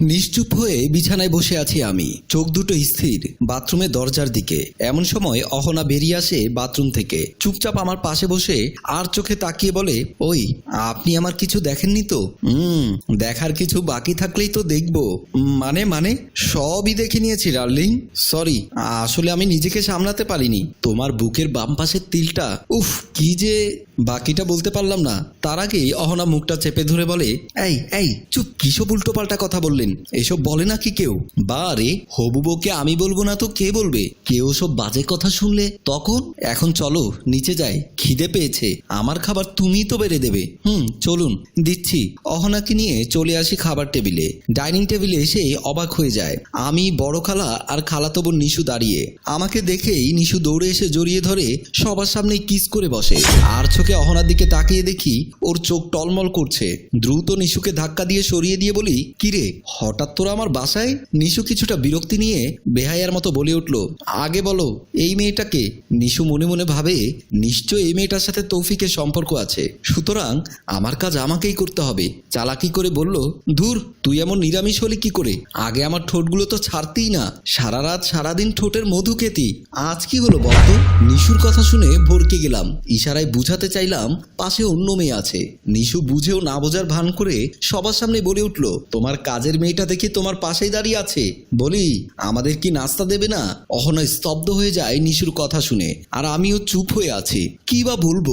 নিশ্চুপ হয়ে বিছানায় বসে আছি আমি। চোখ দুটো স্থির বাথরুমের দরজার দিকে। এমন সময় অহনা বেরিয়ে আসে বাথরুম থেকে। চুপচাপ আমার পাশে বসে আর চোখে তাকিয়ে বলে, ওই, আপনি আমার কিছু দেখেননি তো? হুম, দেখার কিছু বাকি থাকলেই তো দেখব। মানে মানে? সবই দেখে নিয়েছি, ডার্লিং। সরি, আসলে আমি নিজেকে সামলাতে পারিনি। তোমার বুকের বাম পাশের তিলটা, উফ, কি যে বাকিটা বলতে পারলাম না। তার আগেই অহনা মুখটা চেপে ধরে বলে, এই এই, চুপ কিসব উল্টোপাল্টা কথা বললেন? এসব বলে নাকি কেউ? বা রে হবু বউকে আমি বলব না তো কে বলবে? কেউ সব বাজে কথা শুনলে তখন? এখন চলো, নিচে যাই, খিদে পেয়েছে, আমার খাবার তুমিই তো বেড়ে দেবে। হুম, চলুন, দিচ্ছি। অহনাকে নিয়ে চলে আসি খাবার টেবিলে। ডাইনিং টেবিলে এসে অবাক হয়ে যায়। আমি, বড় খালা আর খালাতো বোন নিশু দাঁড়িয়ে। আমাকে দেখেই নিশু দৌড়ে এসে জড়িয়ে ধরে সবার সামনে কিস করে বসে। আর চোখে অহনার দিকে তাকিয়ে দেখি ওর চোখ টলমল করছে। দ্রুত নিশুকে ধাক্কা দিয়ে সরিয়ে দিয়ে বলি, কিরে, হঠাৎ তোরা আমার বাসায়? নিশু কিছুটা বিরক্তি নিয়ে বেহায়ার মতো বলে উঠল, আগে বলো, এই মেয়েটাকে? নিশু মনে মনে ভাবে নিশ্চয় এই মেয়েটার সাথে তৌফিকের সম্পর্ক আছে। সুতরাং আমার কাজ আমাকেই করতে হবে। চালাকি করে বলল, ধুর, তুই এমন নিরামিষ হলি কি করে? আগে আমার ঠোঁটগুলো তো ছাড়তেই না। সারা রাত, সারাদিন ঠোঁটের মধু খেতি। আজ কি হলো বলতো? নিশুর কথা শুনে ভরকে গেলাম। ইশারায় বুঝাতে চাইলাম পাশে অন্য মেয়ে আছে। নিশু বুঝেও না বোঝার ভান করে সবার সামনে বলে উঠল, তোমার কাজের মেয়েটা দেখে তোমার পাশেই দাঁড়িয়ে আছে। বলি, আমাদের কি নাস্তা দেবে না? অহনা স্তব্ধ হয়ে যায় নিশুর কথা শুনে, আর আমিও চুপ হয়ে আছি। কি বা বলব?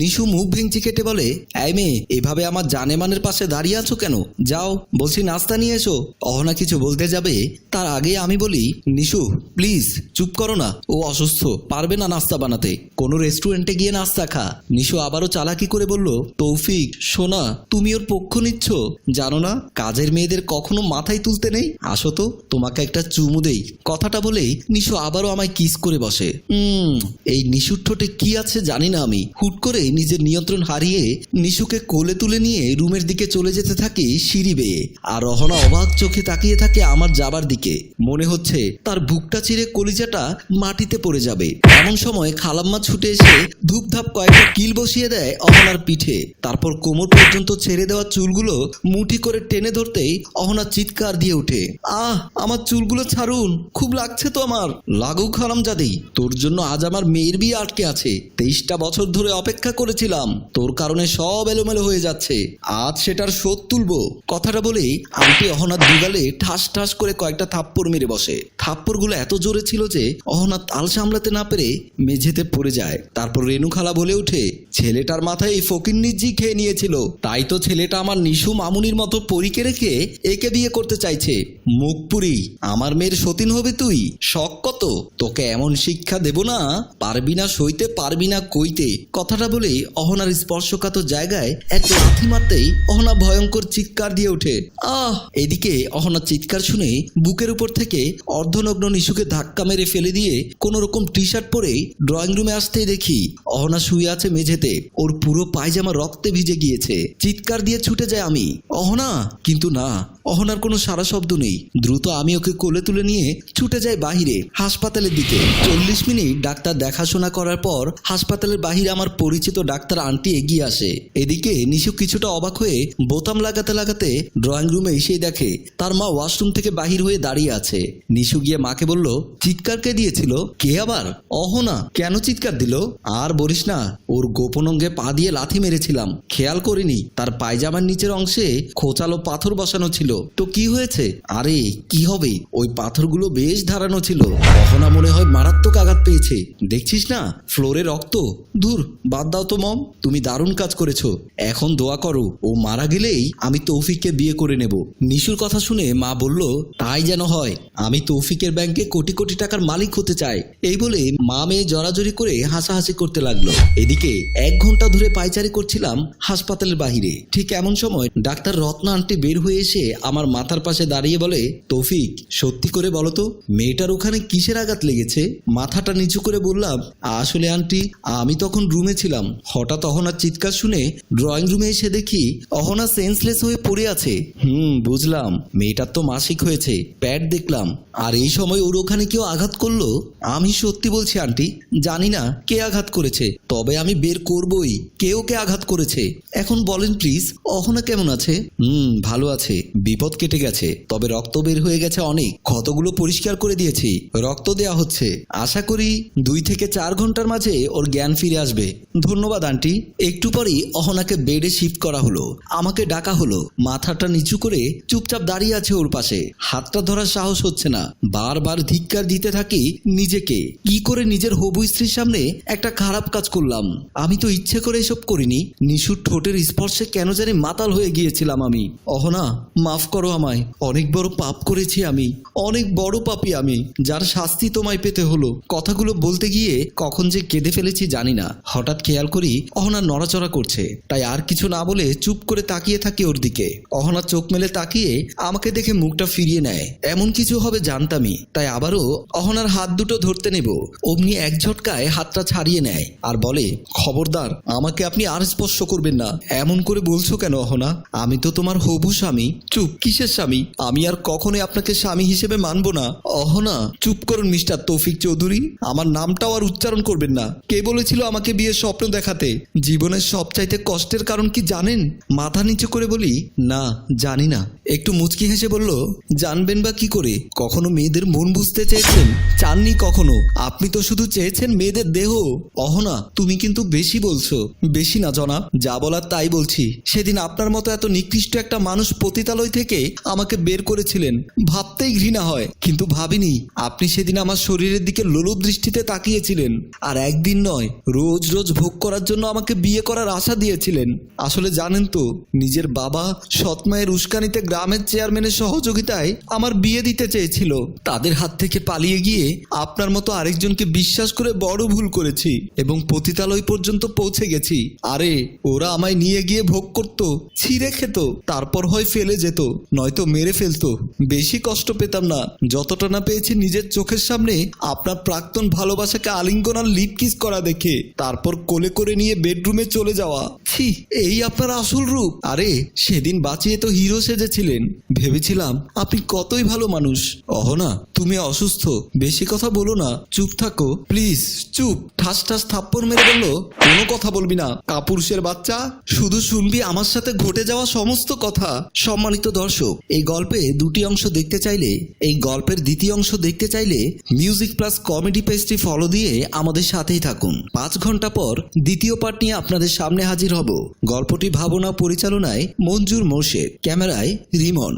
নিশু মুখ ভেঙচি কেটে বলে, এই মেয়ে, এভাবে আমার জানেমানের পাশে দাঁড়িয়ে আছো কেন? যাও, বলছি নাস্তা নিয়ে এসো। অহনা কিছু বলতে যাবে, তার আগে আমি বলি, নিশু, প্লিজ চুপ করো না। ও অসুস্থ, পারবে না নাস্তা বানাতে। কোনো রেস্টুরেন্টে গিয়ে নাস্তা খা। নিশু আবারও চালাকি করে বলল, তৌফিক, সোনা, তুমি ওর পক্ষ নিচ্ছ? জানো না, কাজের মেয়েদের কখনো মাথায় তুলতে নেই? আসো তো, তোমাকে একটা চুমু দেই। কথাটা বলেই নিশু আবারও আমায় কিস করে বসে। হুম এই নিশুর ঠোঁটে কি আছে জানি না আমি। হুট করে নিজের নিয়ন্ত্রণ হারিয়ে নিশুকে কোলে তুলে নিয়ে রুমের দিকে চলে যেতে থাকি সিঁড়ি বেয়ে। আর রহনা অবাক চোখে তাকিয়ে থাকে আমার যাবার দিকে। মনে হচ্ছে তার বুকটা চিরে কলিজাটা মাটিতে পড়ে যাবে। এমন সময় খালাম্মা ছুটে এসে ধূপধাপ কয়েকটা কিল বসিয়ে দেয় অহনার পিঠে। তারপর কোমর পর্যন্ত ছেড়ে দেওয়া চুলগুলো মুঠি করে টেনে ধরতেই অহনা চিৎকার দিয়ে ওঠে। আহ, আমার চুলগুলো ছাড়ুন, খুব লাগছে তো আমার। লাগুক হারাম জাদি তোর জন্য আজ আমার মেয়ের বিয়ে আটকে আছে। তেইশটা বছর ধরে অপেক্ষা করেছিলাম, তোর কারণে সব এলোমেলো হয়ে যাচ্ছে। আজ সেটার শোধ তুলবো। কথাটা বলেই আন্টি অহনার দুগালে ঠাস ঠাস করে কয়েকটা থাপ্পড় মেরে বসে। থাপ্পড়গুলো এত জোরে ছিল যে অহনা তাল সামলাতে না পেরে মেঝেতে পড়ে যায়। তারপর রেণু খালা বলে ওঠে ছেলেটার মাথায় এই ফকির নিজি খেয়ে নিয়েছিল। তাই তো ছেলেটা আমার নিশু মামুনির মতো পরীকে রেখে একে বিয়ে করতে চাইছে। মুখপুরি, আমার মেয়ের সতীন হবে তুই? শখ কত? তোকে এমন শিক্ষা দেব না, পারবি না সইতে, পারবি না কইতে। কথাটা বলে অহনার স্পর্শকাতর জায়গায় এক লাথি মারতেই অহনা ভয়ঙ্কর চিৎকার দিয়ে ওঠে। আহ! এদিকে অহনার চিৎকার শুনে বুকের উপর থেকে অর্ধনগ্ন নিশুকে ধাক্কা মেরে ফেলে দিয়ে কোন রকম টি শার্ট পরে ড্রয়িং রুমে আসতেই দেখি অহনা শুয়ে আছে মেঝেতে ওর পুরো পায়জামা রক্তে ভিজে গিয়েছে। চিৎকার দিয়ে ছুটে যায় আমি। অহনা? কিন্তু না, অহনার কোনো সারা শব্দ নেই। দ্রুত আমি ওকে কোলে তুলে নিয়ে ছুটে যাই বাহিরে, হাসপাতালের দিকে। চল্লিশ মিনিট ডাক্তার দেখাশোনা করার পর হাসপাতালের বাহিরে আমার পরিচিত ডাক্তার আন্টি এগিয়ে আসে। এদিকে নিশু কিছুটা অবাক হয়ে বোতাম লাগাতে লাগাতে ড্রয়িং রুমে এসেই দেখে, তার মা ওয়াশরুম থেকে বাহির হয়ে দাঁড়িয়ে আছে। নিশু গিয়ে মাকে বলল, চিৎকার কে দিয়েছিল? কে আবার? অহনা, কেন চিৎকার দিল? আর বলিস না, ওর গোপন অঙ্গে পা দিয়ে লাথি মেরেছিলাম। খেয়াল করিনি, তার পায়জামার নিচের অংশে খোঁচালো পাথর বসানো ছিল। তো কি হয়েছে? আরে, কি হবে? ওই পাথরগুলো বেশ ধারানো ছিল। অহনা মনে হয় মারাত্মক আঘাত পেয়েছে। দেখছিস না? ফ্লোরে রক্ত। দূর বাদ দাও তো মম। তুমি দারুণ কাজ করেছ। এখন দোয়া করো, ও মারা গেলেই আমি তৌফিককে বিয়ে করে নেব। নিশুর কথা শুনে মা বলল, তাই যেন হয়। আমি তৌফিকের ব্যাংকে কোটি কোটি টাকার মালিক হতে চাই। এই বলে মা মেয়ে জড়াজড়ি করে হাসাহাসি করতে লাগল। এদিকে এক ঘণ্টা ধরে পাইচারি করছিলাম হাসপাতালের বাহিরে। ঠিক এমন সময় ডাক্তার রত্না আন্টি বের হয়ে এসে আমার মাথার পাশে দাঁড়িয়ে বলে, তৌফিক, সত্যি করে বলো তো, মেয়েটার ওখানে কিসের আঘাত লেগেছে? মাথাটা নিচু করে বললাম, আসলে আন্টি, আমি তখন রুমে ছিলাম। হঠাৎ অহনার চিৎকার শুনে ড্রয়িং রুমে এসে দেখি অহনা সেন্সলেস হয়ে পড়ে আছে। হুম, বুঝলাম, মেয়েটার তো মাসিক হয়েছে, প্যাড দেখলাম। আর এই সময় ওর ওখানে কেউ আঘাত করল? আমি সত্যি বলছি আন্টি, জানি না কে আঘাত করেছে, তবে আমি বের করবই। কেউ কে আঘাত করেছে। এখন বলেন প্লিজ অহনা কেমন আছে? হুম, ভালো আছে। বিপদ কেটে গেছে, তবে রক্ত বের হয়ে গেছে অনেক। ক্ষতগুলো পরিষ্কার করে দিয়েছি। রক্ত দেয়া হচ্ছে। আশা করি দুই থেকে চার ঘণ্টার মাঝে ওর জ্ঞান ফিরে আসবে। ধন্যবাদ, আন্টি। একটু পরেই অহনাকে বেডে শিফট করা হলো। আমাকে ডাকা হলো। মাথাটা নিচু করে চুপচাপ দাঁড়িয়ে আছে ওর পাশে। হাতটা ধরার সাহস হচ্ছে না। বারবার ধিক্কার দিতে থাকি নিজেকে। কি করে নিজের হবু স্ত্রীর সামনে একটা খারাপ কাজ করলাম। আমি তো ইচ্ছে করে এসব করিনি। নিশুর ঠোঁটের স্পর্শে কেন জানি মাতাল হয়ে গিয়েছিলাম আমি। অহনা, মাফ করো আমায়। অনেক বড় পাপ করেছি আমি। অনেক বড় পাপী আমি, যার শাস্তি তোমায় পেতে হলো। কথাগুলো বলতে গিয়ে কখন যে কেঁদে ফেলেছি জানি না। হঠাৎ খেয়াল করি অহনা নড়াচড়া করছে। তাই আর কিছু না বলে চুপ করে তাকিয়ে থাকি ওর দিকে। অহনা চোখ মেলে তাকিয়ে আমাকে দেখে মুখটা ফিরিয়ে নেয়। এমন কিছু হবে জানতামই। তাই আবারও অহনার হাত দুটো ধরতে নেব। অমনি এক ঝটকায় হাতটা ছাড়িয়ে নেয় আর বলে খবরদার, আমাকে আপনি আর স্পর্শ করবেন না। এমন করে বলছো কেন, অহনা? আমি তো তোমার হবু স্বামী। চুপ, কিসের স্বামী? আমি আর কখনোই আপনাকে স্বামী হিসেবে মানব না। অহনা, চুপ করুন মিস্টার তৌফিক চৌধুরী। আমার নামটাও আর উচ্চারণ করবেন না। কে বলেছিল আমাকে বিয়ের স্বপ্ন দেখাতে? জীবনের সবচাইতে কষ্টের কারণ কি জানেন? মাথা নিচু করে বলি, না, জানি না। একটু মুচকি হেসে বলল, জানবেন বা কি করে? কখনো মেয়েদের মন বুঝতে চেয়েছেন? চাননি কখনো? আপনি তো শুধু চেয়েছেন মেয়েদের দেহ। অহনা, তুমি কিন্তু বেশি বলছো? বেশি না, জনাব। যা বলার তাই বলছি। সেদিন আপনার মতো এত নিকৃষ্ট একটা মানুষ পতিতালয় থেকে আমাকে বের করেছিলেন। ভাবতেই ঘৃণা হয়। কিন্তু ভাবিনি, আপনি সেদিন আমার শরীরের দিকে লোলুপ দৃষ্টিতে তাকিয়েছিলেন। আর একদিন নয়, রোজ রোজ ভোগ করার জন্য আমাকে বিয়ে করার আশা দিয়েছিলেন। আসলে জানেন তো, নিজের বাবা সৎমায়ের উস্কানিতে গ্রামের চেয়ারম্যানের সহযোগিতায় আমার বিয়ে দিতে চেয়েছিল। তাদের হাত থেকে পালিয়ে গিয়ে আপনার মতো আরেকজনকে বিশ্বাস করে বড় ভুল করেছি। এবং পতিতালয় পর্যন্ত পৌঁছে গেছি। আরে, ওরা আমায় নিয়ে গিয়ে ভোগ করত, ছিঁড়ে খেত, তারপর হয় ফেলে যেত, নয়তো মেরে ফেলতো। বেশি কষ্ট পেতাম না। যতটা না পেয়েছি নিজের চোখের সামনে আপনার প্রাক্তন ভালোবাসাকে আলিঙ্গন আর লিপ কিস করা দেখে, তারপর কোলে করে নিয়ে বেডরুমে চলে যাওয়া। ছি, এই আপনার আসল রূপ। আরে, সেদিন বাঁচিয়ে তো হিরো সেজেছিলেন। ভেবেছিলাম, আপনি কতই ভালো মানুষ। অহনা, তুমি অসুস্থ। বেশি কথা বলো না। চুপ থাকো। প্লিজ, চুপ। ঠাস ঠাস, থাপ্পড় মেরে বলল কোনো কথা বলবি না। কাপুরুষের বাচ্চা, শুধু শুনবি আমার সাথে ঘটে যাওয়া সমস্ত কথা। সম্মানিত দর্শক, এই গল্পে দুটি অংশ দেখতে চাইলে, এই গল্পের দ্বিতীয় অংশ দেখতে চাইলে মিউজিক প্লাস কমেডি পেজটি ফলো দিয়ে আমাদের সাথেই থাকুন। পাঁচ ঘণ্টা পর দ্বিতীয় পার্ট নিয়ে আপনাদের সামনে হাজির হব। গল্পটি ভাবনা পরিচালনায় মঞ্জুর মোর্শেদ, ক্যামেরায় রিমন।